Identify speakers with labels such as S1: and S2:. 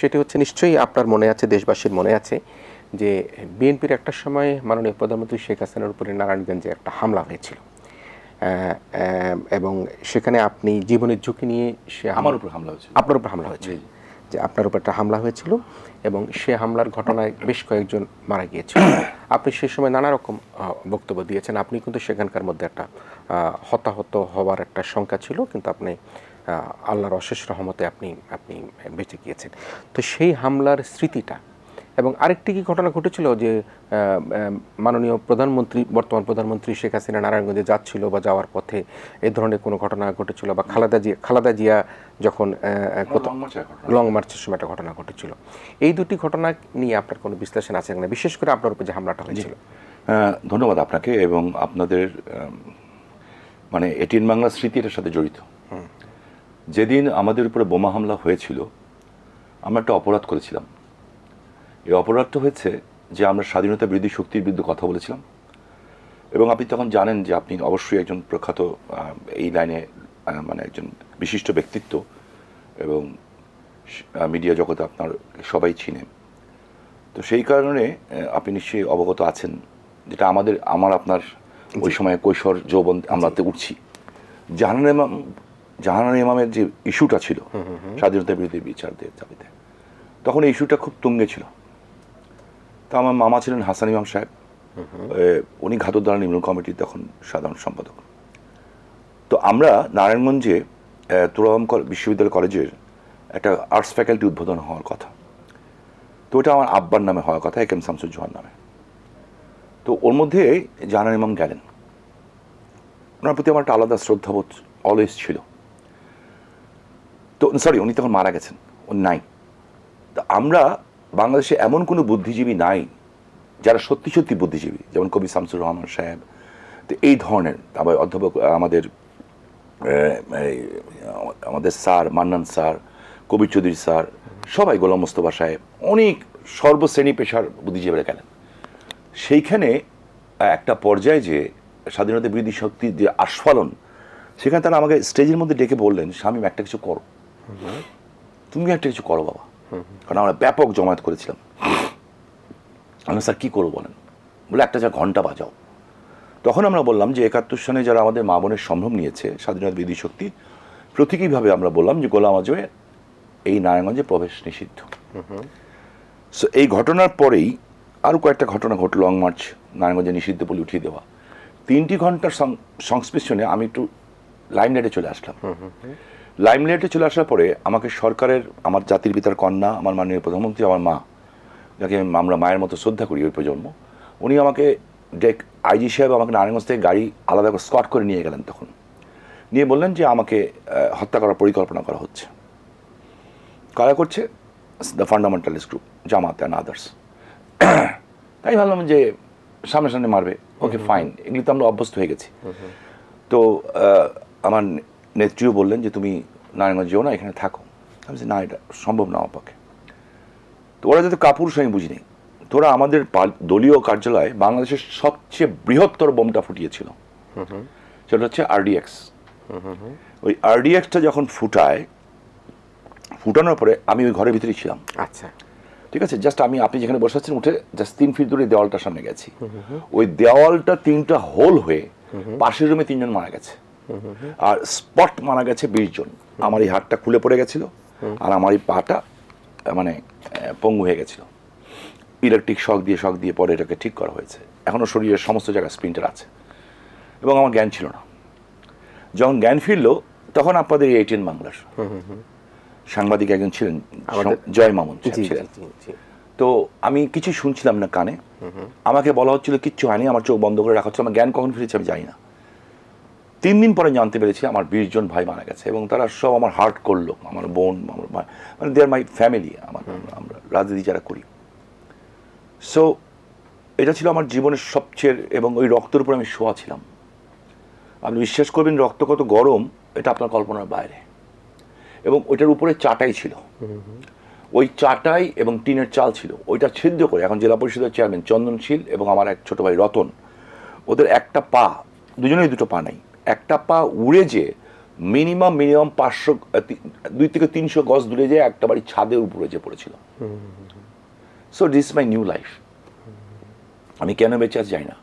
S1: সেটি হচ্ছে নিশ্চয়ই আপনার মনে আছে দেশবাসীর মনে আছে যে বিএনপির একটা সময় মাননীয় প্রধানমন্ত্রী শেখ হাসিনার উপরে নারায়ণগঞ্জে একটা হামলা হয়েছিল। এবং সেখানে আপনি জীবনের ঝুঁকি নিয়ে সে
S2: আমার উপর হামলা হয়েছে
S1: আপনার উপর হামলা হয়েছে যে আপনার উপর একটা হামলা হয়েছিল এবং সে হামলার ঘটনায় বেশ কয়েকজন মারা গিয়েছিল। আপনি সেই সময় নানা রকম বক্তব্য দিয়েছেন। আপনি কিন্তু সেখানকার মধ্যে একটা হতাহত হওয়ার একটা শঙ্কা ছিল কিন্তু আপনি আল্লাহর অশেষ রহমতে আপনি আপনি বেঁচে গিয়েছেন। তো সেই হামলার স্মৃতিটা এবং আরেকটি কি ঘটনা ঘটেছিল যে মাননীয় প্রধানমন্ত্রী বর্তমান প্রধানমন্ত্রী শেখ হাসিনা নারায়ণগঞ্জে যাচ্ছিল বা যাওয়ার পথে এই ধরনের কোনো ঘটনা ঘটেছিল বা খালাদা জিয়া খালাদা জিয়া যখন কোথাও-
S2: লং মার্চের
S1: লং মার্চের সময় একটা ঘটনা ঘটেছিল। এই দুটি ঘটনা নিয়ে আপনার কোনো বিশ্লেষণ আছে কিনা? বিশেষ করে আপনার উপর যে হামলাটা হয়েছিল।
S2: ধন্যবাদ আপনাকে এবং আপনাদের মানে এটিন বাংলা স্মৃতিটার সাথে জড়িত। যেদিন আমাদের উপরে বোমা হামলা হয়েছিল আমরা একটা অপরাধ করেছিলাম। এই অপরাধটা হয়েছে যে আমরা স্বাধীনতা বিরোধী শক্তির বিরুদ্ধে কথা বলেছিলাম। এবং আপনি তখন জানেন যে আপনি অবশ্যই একজন প্রখ্যাত এই লাইনে মানে একজন বিশিষ্ট ব্যক্তিত্ব এবং মিডিয়া জগতে আপনার সবাই চিনেন তো সেই কারণে আপনি নিশ্চয়ই অবগত আছেন যেটা আমাদের আমার আপনার ওই সময় কৈশোর যৌবন আমরাতে উঠছি। জাহানান জাহানান ইমামের যে ইস্যুটা ছিল স্বাধীনতা বিরোধী বিচারদের দাবিতে তখন এই ইস্যুটা খুব তুঙ্গে ছিল। তা আমার মামা ছিলেন হাসান ইমাম সাহেব। উনি ঘাতদ্বারা নিম্ন কমিটির তখন সাধারণ সম্পাদক। তো আমরা নারায়ণগঞ্জে তুরাম বিশ্ববিদ্যালয় কলেজের একটা আর্টস ফ্যাকাল্টি উদ্বোধন হওয়ার কথা। তো ওটা আমার আব্বার নামে হওয়ার কথা একেম শামসুজ্জামান নামে। তো ওর মধ্যে জাহানান ইমাম গেলেন। ওনার প্রতি আমার একটা আলাদা শ্রদ্ধাবোধ অলওয়েজ ছিল। তো সরি উনি তখন মারা গেছেন নাই। তো আমরা বাংলাদেশে এমন কোনো বুদ্ধিজীবী নাই যারা সত্যি সত্যি বুদ্ধিজীবী, যেমন কবি শামসুর রহমান সাহেব। তো এই ধরনের আবার অধ্যাপক আমাদের আমাদের sir, Mannan sir Kabir Chowdhury sir, সবাই গোলাম মোস্তফা সাহেব, অনেক সর্বশ্রেণী পেশার বুদ্ধিজীবীরা গেলেন। সেইখানে একটা পর্যায়ে যে স্বাধীনতা বিরোধী শক্তির যে আস্ফালন, সেখানে তারা আমাকে স্টেজের মধ্যে ডেকে বললেন, স্বামী, একটা কিছু করো। তুমি একটা কিছু করো বাবা। কারণ আমরা ব্যাপক জমায়েত করেছিলাম। আমি স্যার কী করব বলেন? বলে একটা যা ঘণ্টা বাজাও। তখন আমরা বললাম যে একাত্তর সনে যারা আমাদের মা বোনের সম্ভ্রম নিয়েছে, স্বাধীনতা বিধি শক্তি, প্রতীকীভাবে আমরা বললাম যে গোলাম আজমে এই নারায়ণগঞ্জে প্রবেশ নিষিদ্ধ। সো এই ঘটনার পরেই আরও কয়েকটা ঘটনা ঘটলো লং মার্চ নারায়ণগঞ্জে নিষিদ্ধ বলে উঠিয়ে দেওয়া। তিনটি ঘণ্টার সং- সংশ্লিষ্টনে আমি একটু লাইমলাইটে চলে আসলাম। লাইমলাইটে চলে আসার পরে আমাকে সরকারের আমার জাতির পিতার কন্যা আমার মাননীয় প্রধানমন্ত্রী আমার মা যাকে আমরা মায়ের মতো শ্রদ্ধা করি ওই প্রজন্ম উনি আমাকে ডেক আইজি সাহেব আমাকে নারায়ণগঞ্জ থেকে গাড়ি আলাদা করে স্কট করে নিয়ে গেলেন তখন। নিয়ে বললেন যে আমাকে হত্যা করার পরিকল্পনা করা হচ্ছে। কারা করছে the fundamentalist group Jamaat and others তাই ভাবলাম যে সামনে সামনে মারবে ওকে ফাইন এগুলি তো আমরা অভ্যস্ত হয়ে গেছি। তো আমার নেত্রীও বললেন যে তুমি নারায়ণগঞ্জ যেও না এখানে থাকো। আমি বলছি, না এটা সম্ভব না আমার পক্ষে। তো ওরা যাতে কাপুরুষ আমি বুঝিনি। তোরা আমাদের দলীয় কার্যালয়ে বাংলাদেশের সবচেয়ে বৃহত্তর বোমটা ফুটিয়েছিল। সেটা হচ্ছে আরডিএক্স ওই আরডিএক্সটা যখন ফুটায় ফুটানোর পরে আমি ওই ঘরের ভিতরেই ছিলাম।
S1: আচ্ছা।
S2: ঠিক আছে? জাস্ট আমি আপনি যেখানে বসে আছেন উঠে জাস্ট তিন ফিট দূরে দেওয়ালটার সামনে গেছি। ওই দেওয়ালটা তিনটা হোল হয়ে পাশের রুমে তিনজন মারা গেছে। আর স্পট মারা গেছে বিশ জন। আমার এই হাতটা খুলে পড়ে গেছিল আর আমার এই পাটা মানে পঙ্গু হয়ে গেছিল। ইলেকট্রিক শক দিয়ে শক দিয়ে পরে এটাকে ঠিক করা হয়েছে। এখনও শরীরের সমস্ত জায়গায় স্প্রিন্টার আছে এবং আমার জ্ঞান ছিল না। যখন জ্ঞান ফিরলো তখন আপনাদের এইটিন বাংলার সাংবাদিক একজন ছিলেন জয় মামুন ছিলেন। তো আমি কিছু শুনছিলাম না কানে। আমাকে বলা হচ্ছিল কিচ্ছু হয়নি আমার চোখ বন্ধ করে রাখা হচ্ছিল আমার জ্ঞান কখন ফিরেছে আমি জানি না। তিন দিন পরে জানতে পেরেছি আমার বিশ জন ভাই মারা গেছে এবং তারা সব আমার হার্ট করল আমার বোন আমার মানে দে আর মাই ফ্যামিলি আমার আমরা রাজনীতি যারা করি। সো এটা ছিল আমার জীবনের সবচেয়ে এবং ওই রক্তের উপর আমি শোয়া ছিলাম। আপনি বিশ্বাস করবেন রক্ত কত গরম এটা আপনার কল্পনার বাইরে। এবং ওইটার উপরে চাটাই ছিল। ওই চাটাই এবং টিনের চাল ছিল। ওইটা ছিদ্র করে এখন জেলা পরিষদের চেয়ারম্যান চন্দনশীল এবং আমার এক ছোট ভাই রতন ওদের একটা পা দুজনেই দুটো পা নেই। একটা পা উড়ে যে মিনিমাম মিনিমাম পাঁচশো দুই থেকে তিনশো গজ দূরে যেয়ে একটা বাড়ি ছাদের উপরে যে পড়েছিল। So this my new life আমি কেন বেঁচে আছি যাই না।